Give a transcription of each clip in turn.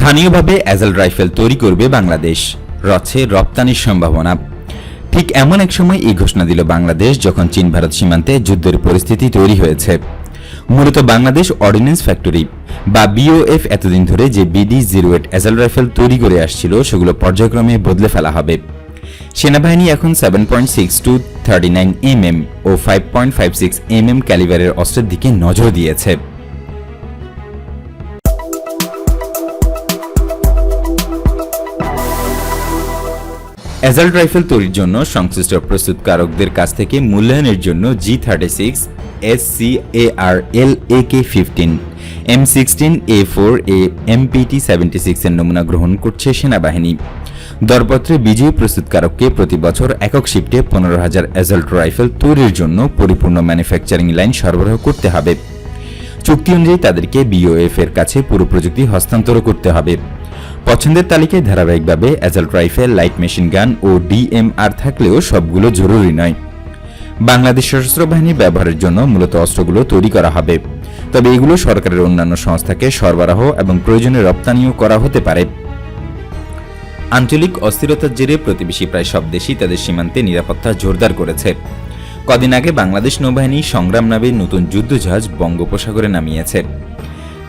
স্থানীয়ভাবে অ্যাজাল রাইফেল তৈরি করবে বাংলাদেশ। রছে রপ্তানির সম্ভাবনা। ঠিক এমন এক সময় এই ঘোষণা দিল বাংলাদেশ যখন চীন ভারত সীমান্তে যুদ্ধের পরিস্থিতি তৈরি হয়েছে। মূলত বাংলাদেশ অর্ডিন্যান্স ফ্যাক্টরি বা বিওএফ এতদিন ধরে যে BD zero eight assault rifle তৈরি করে আসছিল, সেগুলো পর্যায়ক্রমে বদলে ফেলা হবে। সেনাবাহিনী এখন seven point six two thirty nine M M ও five point five six M M ক্যালিবারের অস্ত্রের দিকে নজর দিয়েছে। অ্যাজাল্ট রাইফেল তৈরির জন্য সংশ্লিষ্ট প্রস্তুতকারকদের কাছ থেকে মূল্যায়নের জন্য G thirty six S C A R L A K fifteen M sixteen A four A MPT seventy সিক্সের নমুনা গ্রহণ করছে সেনাবাহিনী। দরপত্রে বিজয়ী প্রস্তুতকারককে প্রতি বছর একক শিফটে পনেরো হাজার অ্যাজাল্ট রাইফেল তৈরির জন্য পরিপূর্ণ ম্যানুফ্যাকচারিং লাইন সরবরাহ করতে হবে। চুক্তি অনুযায়ী তাদেরকে বিওএফ এর কাছে পুরো প্রযুক্তি হস্তান্তর করতে হবে। পছন্দের তালিকায় ধারাবাহিকভাবে অ্যাজাল্ট রাইফেল, লাইট মেশিন গান ও ডিএমআর থাকলেও সবগুলো জরুরি নয়। বাংলাদেশ সশস্ত্র বাহিনী ব্যবহারের জন্য মূলত অস্ত্রগুলো তৈরি করা হবে। তবে এগুলো সরকারের অন্যান্য সংস্থাকে সরবরাহ এবং প্রয়োজনে রপ্তানিও করা হতে পারে। আঞ্চলিক অস্থিরতার জেরে প্রতিবেশী প্রায় সব দেশই তাদের সীমান্তে নিরাপত্তা জোরদার করেছে। কদিন আগে বাংলাদেশ নৌবাহিনী সংগ্রাম নামে নতুন যুদ্ধজাহাজ বঙ্গোপসাগরে নামিয়েছে।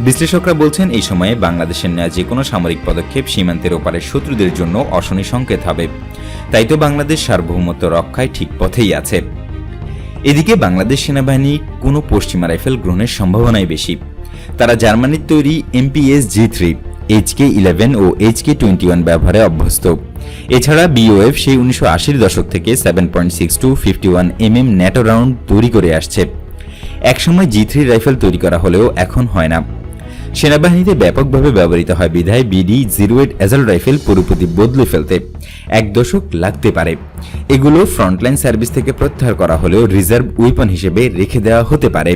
বিশ্লেষকরা বলছেন, এই সময়ে বাংলাদেশের নেওয়া যে কোনো সামরিক পদক্ষেপ সীমান্তের ওপারের শত্রুদের জন্য অশনি সংকেত হবে। তাই তো বাংলাদেশ সার্বভৌমত্ব রক্ষায় ঠিক পথেই আছে। এদিকে বাংলাদেশ সেনাবাহিনী কোনো পশ্চিমা রাইফেল গ্রহণের সম্ভাবনাই বেশি। তারা জার্মানির তৈরি MPS G three HK eleven ও এইচকে টোয়েন্টি ওয়ান ব্যবহারে অভ্যস্ত। এছাড়া বিওএফ সেই উনিশশো আশির দশক থেকে seven point six two fifty one M M NATO round তৈরি করে আসছে। একসময় জি থ্রি রাইফেল তৈরি করা হলেও এখন হয় না। সেনাবাহিনীতে ব্যাপকভাবে ব্যবহৃত হয় বিধায় BD zero eight assault rifle পুরোপুরি বদলে ফেলতে। এক দশক লাগতে পারে। এগুলো ফ্রন্টলাইন সার্ভিস থেকে প্রত্যাহার করা হলেও রিজার্ভ উইপন হিসেবে রেখে দেওয়া হতে পারে।